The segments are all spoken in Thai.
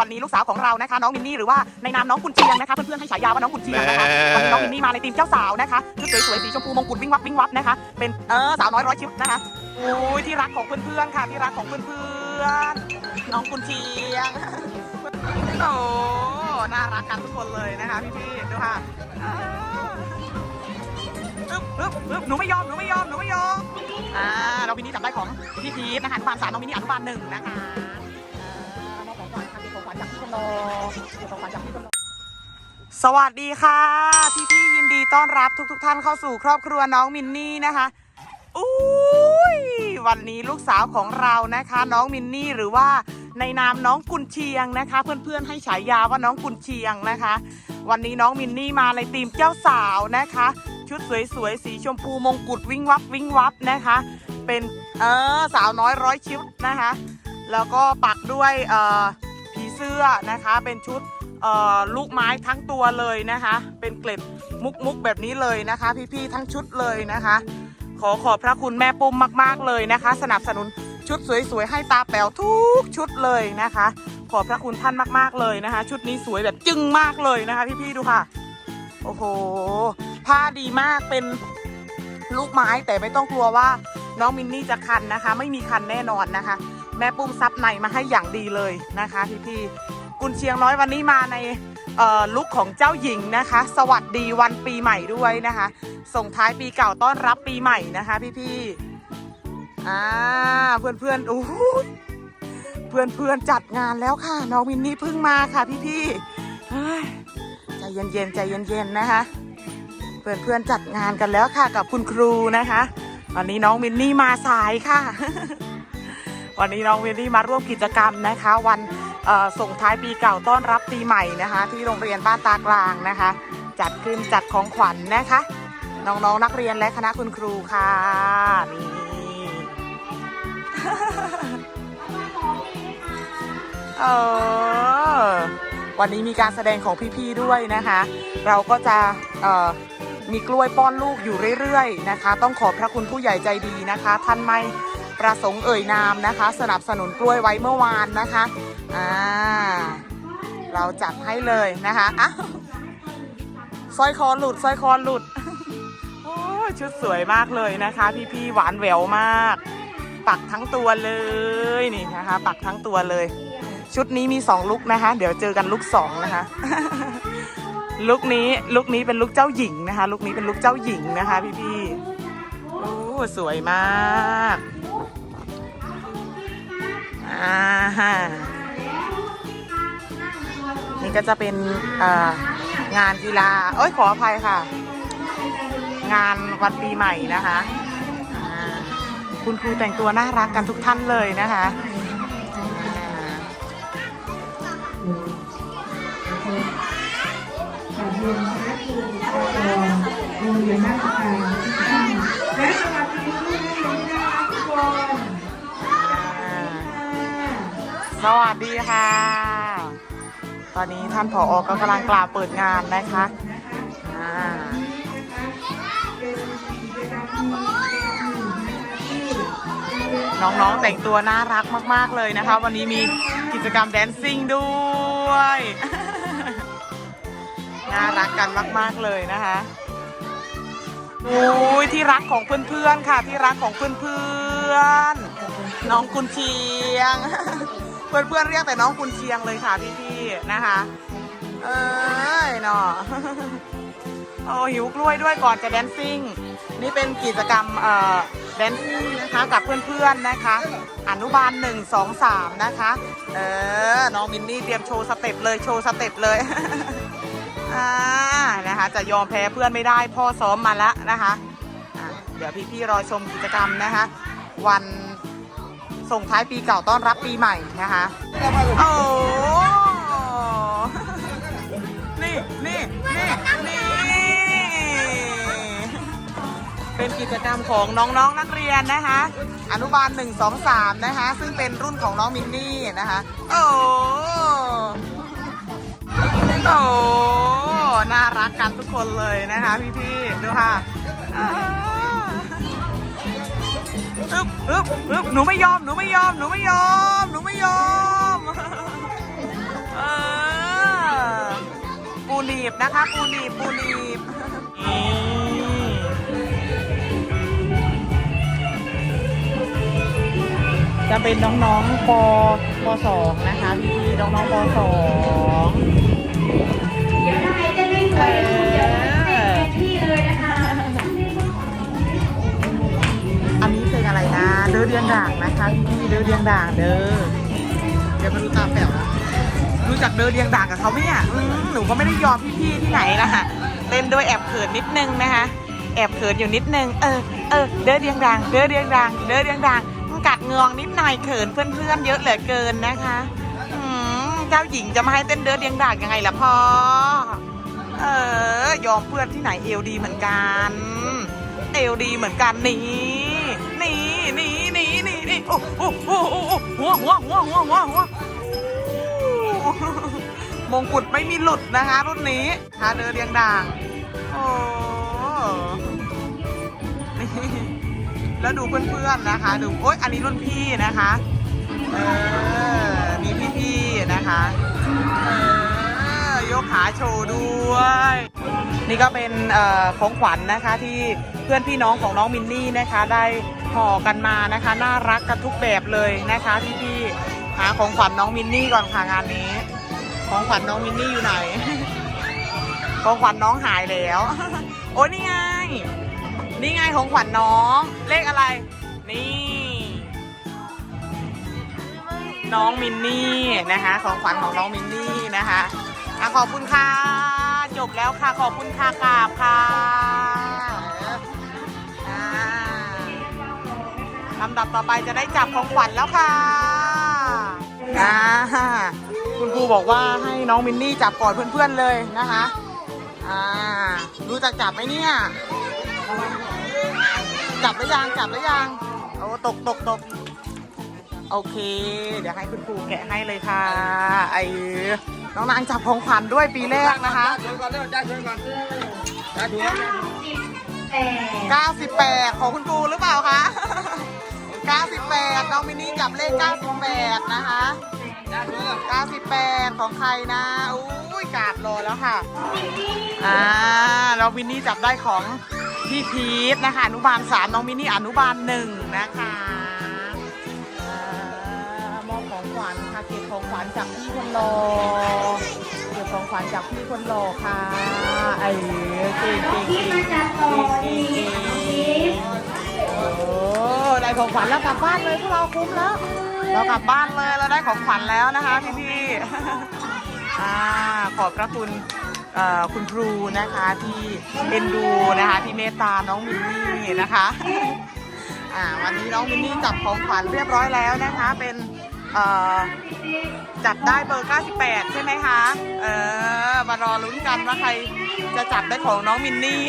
วันนี้ลูกสาวของเรานะคะ น้องมินนี่หรือว่าในนามน้องกุนเชียงนะคะเพื่อนๆให้ฉายาว่าน้องกุนเชียงนะคะแม่วันนี้น้องมินนี่มาในทีมเจ้าสาวนะคะชุดสวยๆสีชมพูมงกุฎวิ่งวับวิ่งวับนะคะ เป็นเออสาวน้อยร้อยชิปนะคะโอ้ยที่รักของเพื่อนๆค่ะที่รักของเพื่อนๆน้องกุนเชียงโอ้น่ารักกันทุกคนเลยนะคะพี่ๆดูค่ะอ่าอึ๊บอึ๊บอึ๊บหนูไม่ยอมหนูไม่ยอมหนูไม่ยอมอ่าเรามินนี่จับได้ของพี่พีทนะคะอนุบาลสามน้องมินนี่อนุบาลหนึ่งนะคะ ของขวัญจากพี่คนรงขวัญจากพี่คนรอสวัสดีค่ะ พี่พี่ยินดีต้อนรับทุกทท่านเข้าสู่ครอบครัวน้องมินนี่นะคะอุ้ยวันนี้ลูกสาวของเรานะคะ น้องมินนี่หรือว่าในนามน้องกุนเชียงนะคะ เพื่อนๆให้ฉายาว่าน้องกุนเชียงนะคะ วันนี้น้องมินนี่มาในทีมเจ้าสาวนะคะ ชุดสวยๆสีชมพูมงกุฎวิ่งวับวิ่งวับนะคะ เป็นเออสาวน้อยร้อยชิปนะคะ แล้วก็ปักด้วยเออ เสื้อนะคะ เป็นชุดลูกไม้ทั้งตัวเลยนะคะ เป็นเกล็ดมุกๆแบบนี้เลยนะคะ พี่ๆทั้งชุดเลยนะคะ ขอขอบพระคุณแม่ปุ้มมาก ๆเลยนะคะ สนับสนุนชุดสวยๆให้ตาแป๋วทุกชุดเลยนะคะ ขอบพระคุณท่านมากๆเลยนะคะ ชุดนี้สวยแบบจึ้งมากเลยนะคะ พี่ๆดูค่ะ โอ้โหผ้าดีมากเป็นลูกไม้แต่ไม่ต้องกลัวว่าน้องมินนี่จะคันนะคะ ไม่มีคันแน่นอนนะคะ แม่ปุ้มซับในมาให้อย่างดีเลยนะคะพี่ๆกุนเชียงน้อยวันนี้มาในลุคของเจ้าหญิงนะคะ สวัสดีวันปีใหม่ด้วยนะคะ ส่งท้ายปีเก่าต้อนรับปีใหม่นะคะ พี่ๆอ่าเพื่อนๆอู้หูเพื่อนจัดงานแล้วค่ะ น้องมินนี่เพิ่งมาค่ะพี่ๆเฮ้ยใจเย็นๆใจเย็นๆนะคะ เพื่อนๆจัดงานกันแล้วค่ะกับคุณครูนะคะ วันนี้น้องมินนี่มาสายค่ะ วันนี้น้องมินนี่มาร่วมกิจกรรมนะคะ วันส่งท้ายปีเก่าต้อนรับปีใหม่นะคะ ที่โรงเรียนบ้านตากลางนะคะ จัดขึ้นจัดของขวัญนะคะ น้องๆนักเรียนและคณะคุณครูค่ะนี่เออวันนี้มีการแสดงของพี่ๆด้วยนะคะ เราก็จะมีกล้วยป้อนลูกอยู่เรื่อยๆนะคะ ต้องขอบพระคุณผู้ใหญ่ใจดีนะคะ ท่านไม่ ประสงค์เอ่ยนามนะคะ สนับสนุนกล้วยไว้เมื่อวานนะคะอ่าเราจัดให้เลยนะคะอ้าวสร้อยคอหลุดสร้อยคอหลุดโอ้ชุดสวยมากเลยนะคะ พี่ๆหวานแหววมาก ปักทั้งตัวเลยนี่นะคะ ปักทั้งตัวเลย ชุดนี้มีสองลุกนะคะ เดี๋ยวเจอกันลุกสองนะคะลุกนี้ลุกนี้เป็นลุกเจ้าหญิงนะคะลุกนี้เป็นลุกเจ้าหญิงนะคะ พี่ๆ สวยมากอ่าฮะนี่ก็จะเป็นงานกีฬา เอ้ยขออภัยค่ะ งานวันปีใหม่นะคะ คุณครูแต่งตัวน่ารักกันทุกท่านเลยนะคะอ่าขอบคุณคณะครูโรงเรียนบ้านตะการทุกท่า สวัสดีค่ะ ตอนนี้ท่านผอก็กำลังกล่าวเปิดงานนะคะน้องๆแต่งตัวน่ารักมาก ๆ เลยนะคะ วันนี้มีกิจกรรมแดนซิ่งด้วย น่ารักกันมาก ๆ เลยนะคะโอ้ยที่รักของเพื่อน ๆ ค่ะ ที่รักของเพื่อน ๆ น้องกุนเชียง เพื่อนๆเรียกแต่น้องกุนเชียงเลยค่ะพี่ๆนะคะ เอ้ยเนาะโอ้หิวกล้วยด้วยก่อนจะแดนซิ่ง นี่เป็นกิจกรรมเอ่อแดนซิ่งนะคะกับเพื่อนๆนะคะ อนุบาลหนึ่งสองสามนะคะ เออ น้องมินนี่เตรียมโชว์สเต็ปเลยโชว์สเต็ปเลยอ่านะคะ จะยอมแพ้เพื่อนไม่ได้พ่อซ้อมมาแล้วนะคะะเดี๋ยวพี่ๆรอชมกิจกรรมนะคะ วัน ส่งท้ายปีเก่าต้อนรับปีใหม่นะคะโอ้นี่นี่นี่นี่เป็นกิจกรรมของน้องๆนนักเรียนนะคะ อนุบาล1 2 3นะคะ ซึ่งเป็นรุ่นของน้องมินนี่นะคะ โอ้โอ้น่ารักกันทุกคนเลยนะคะพี่ๆดูค่ะ อึ๊บอึ๊บอึ๊บหนูไม่ยอม หนูไม่ยอม หนูไม่ยอม หนูไม่ยอมเออปูหนีบนะคะ ปูหนีบ ปูหนีบจะเป็นน้องน้องปปสองนะคะพี่ๆน้องๆปสองเออ เด้อเดียงด่างนะคะพี่เด้อเดียงด่างเด้อเดี๋ยวมาดูตาแป๋วนะรู้จักเด้อเดียงด่างกับเขาไหมเนี่ยอืมหนูก็ไม่ได้ยอมพี่ๆที่ไหนนะคะเต้นด้วยแอบเขินนิดนึงนะคะ แอบเขินอยู่นิดนึง เออเออเด้อเดียงด่างเด้อเดียงด่างเด้อเดียงด่างกัดงองนิดหน่อยเขินเพื่อนๆเยอะเหลือเกินนะคะอืมเจ้าหญิงจะมาให้เต้นเด้อเดียงด่างยังไงล่ะพ่อ เออ ยอมเพื่อนที่ไหนเอวดีเหมือนกัน เอวดีเหมือนกันนี่ โอ้โอ้โอ้โอ้หัวหัวหัวหัวหัวหัวมงกุฎไม่มีหลุดนะคะ รุ่นนี้ทาเรือเรียงด่าง โอ้นี่แล้วดูเพื่อนๆนะคะ ดูโอ๊ยอันนี้รุ่นพี่นะคะ เออ มีพี่ๆนะคะเออยกขาโชว์ด้วย นี่ก็เป็นของขวัญนะคะที่ พื่อนพี่น้องของน้องมินนี่นะคะ ได้ห่อกันมานะคะ น่ารักกันทุกแบบเลยนะคะพี่ๆหาของขวัญน้องมินนี่ก่อนค่ะงานนี้ ของขวัญน้องมินนี่อยู่ไหน ของขวัญน้องหายแล้ว โอ้นี่ไง นี่ไงของขวัญน้อง เลขอะไร นี่ น้องมินนี่นะคะ ของขวัญของน้องมินนี่นะคะอะขอบคุณค่ะ จบแล้วค่ะ ขอบคุณค่ะกราบค่ะ ลำดับต่อไปจะได้จับของขวัญแล้วค่ะอ่าคุณครูบอกว่าให้น้องมินนี่จับก่อนเพื่อนๆเลยนะคะอ่ารู้จักจับไหมเนี่ยจับหรือยังจับหรือยังโอ้ตกตกตกโอเค เดี๋ยวให้คุณครูแกะให้เลยค่ะ ไอ้น้องนางจับของขวัญด้วยปีแรกนะคะชวนก่อนเร็วจ้าชวนก่อนจ้าชวนแต่98 ของคุณครูหรือเปล่าคะ 98 น้องมินนี่จับเลข 98 นะคะจ้าวนก่อน98 ของใครนะอุ้ยกาบรอแล้วค่ะ อ่าเรามินนี่จับได้ของพี่พีทนะคะ อนุบาลสามน้องมินนี่อนุบาลหนึ่งนะคะอ่ามอบของขวัญค่ะ เก็บของขวัญจากพี่คนรอเก็บของขวัญจากพี่คนรอค่ะไอ้เก่งเก่งที่เก่มางจากต่อดีน้องพีท ได้ของขวัญแล้วกลับบ้านเลยพวกเราคุ้มแล้ว เรากลับบ้านเลยเราได้ของขวัญแล้วนะคะพี่พี่ๆขอบพระคุณคุณครูนะคะที่เอ็นดูนะคะที่เมตตาน้องมินนี่นะคะวันนี้น้องมินนี่จับของขวัญเรียบร้อยแล้วนะคะ เป็นจับได้เบอร์ 98 ใช่ไหมคะ เออ มารอลุ้นกันว่าใครจะจับได้ของน้องมินนี่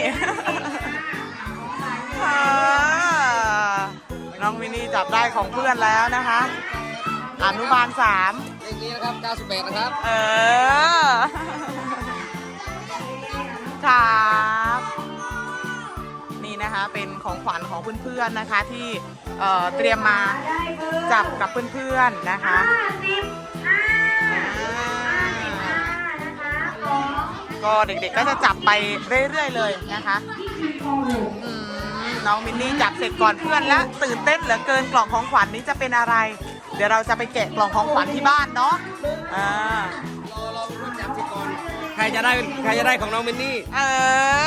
เออ น้องมินนี่จับได้ของเพื่อนแล้วนะคะ อนุบาลสามเลขนี้นะครับ98นะครับเออครับนี่นะคะเป็นของขวัญของเพื่อนๆนะคะที่เอ่อเตรียมมาได้เบอร์จับกับเพื่อนๆนะคะห้าสิบห้าอ่าห้านะคะของก็เด็กๆก็จะจับไปเรื่อยๆเลยนะคะพี่คีโมอืม น้องมินนี่จับเสร็จก่อนเพื่อนแล้วตื่นเต้นเหลือเกินกล่องของขวัญนี้จะเป็นอะไร เดี๋ยวเราจะไปแกะกล่องของขวัญที่บ้านเนาะอ่ารอรอรุ่นจับสิก่อนใครจะได้ใครจะได้ของน้องมินนี่ เอ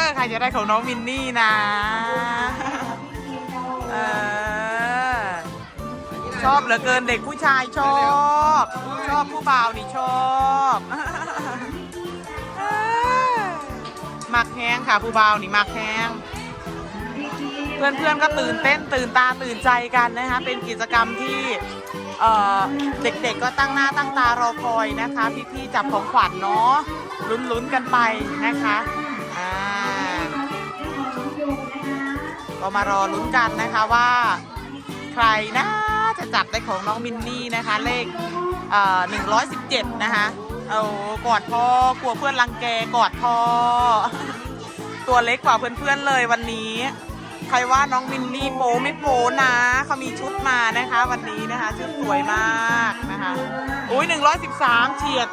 อ ใครจะได้ของน้องมินนี่นะ เออ ชอบเหลือเกินเด็กผู้ชายชอบ ชอบผู้บ่าวนี่ชอบเออมักแห้งค่ะผู้บ่าวนี่มักแห้ง เพื่อนๆก็ตื่นเต้นตื่นตาตื่นใจกันนะคะเป็นกิจกรรมที่เด็กๆก็ตั้งหน้าตั้งตารอคอยนะคะ พี่ๆจับของขวัญเนาะลุ้นๆกันไปนะคะอ่าก็มารอลุ้นกันนะคะว่าใครนะจะจับได้ของน้องมินนี่นะคะ เลขเอ่อ117นะคะเอากอดพ่อกลัวเพื่อนรังแกกอดพ่อตัวเล็กกว่าเพื่อนๆเลยวันนี้ ใครว่าน้องมินนี่โป้ไม่โป้นะเขามีชุดมานะคะ วันนี้นะคะ ชุดสวยมากนะคะอุ้ยหนึ่งร้อยสิบสามเฉียด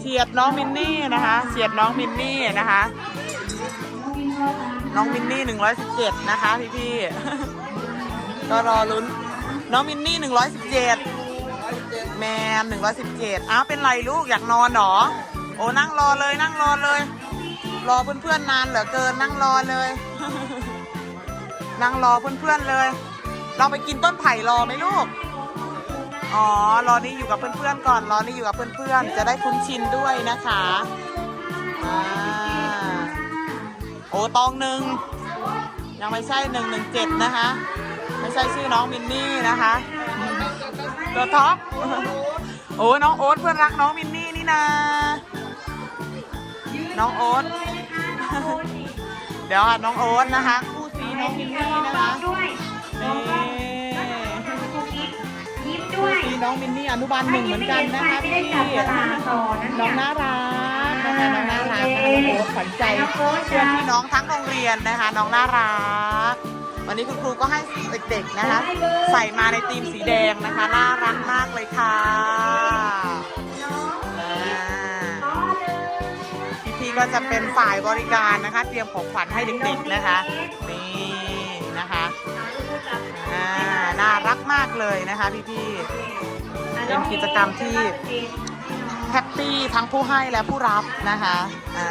เฉียดน้องมินนี่นะคะเฉียดน้องมินนี่นะคะ น้องมินนี่หนึ่งร้อยสิบเจ็ดนะคะพี่พี่ๆก็รอลุ้น น้องมินนี่หนึ่งร้อยสิบเจ็ดแมมหนึ่งร้อยสิบเจ็ดอ้าวเป็นไรลูกอยากนอนหรอ โอ้นั่งรอเลยนั่งรอเลย รอเพื่อนๆนานเหลือเกินนั่งรอเลย นั่งรอเพื่อนๆเลย เราไปกินต้นไผ่รอไหมลูก อ๋อ รอนี่อยู่กับเพื่อนๆก่อน รอนี่อยู่กับเพื่อนๆ จะได้คุ้นชินด้วยนะคะอ่าโอ้ตองหนึ่งยังไม่ใช่หนึ่งหนึ่งเจ็ดนะคะ ไม่ใช่ชื่อน้องมินนี่นะคะตัวท็อปโอ้น้องโอ๊ตเพื่อนรักน้องมินนี่นี่นะน้องโอ๊ต เดี๋ยวค่ะน้องโอ๊ตนะคะ คู่ซีน้องมินนี่นะคะด้วยนี่ยิ้มด้วยพี่น้องมินนี่อนุบาลหนึ่งเหมือนกันนะคะไม่พี่ได้จับตาต่อนะน้เนี่อยงน่ารักนะคะน้องน่ารักนะคะน้องโอ๊ตขวัญใจเพื่อนพี่น้องทั้งโรงเรียนนะคะ น้องน่ารัก วันนี้คุณครูก็ให้เด็กๆนะคะ ใส่มาในธีมสีแดงนะคะ น่ารักมากเลยค่ะ ก็จะเป็นฝ่ายบริการนะคะ เตรียมของขวัญให้เด็กๆนะคะนี่นะคะอ่าน่ารักมากเลยนะคะพี่ๆเป็นกิจกรรมที่แฮปปี้ทั้งผู้ให้และผู้รับนะคะอ่า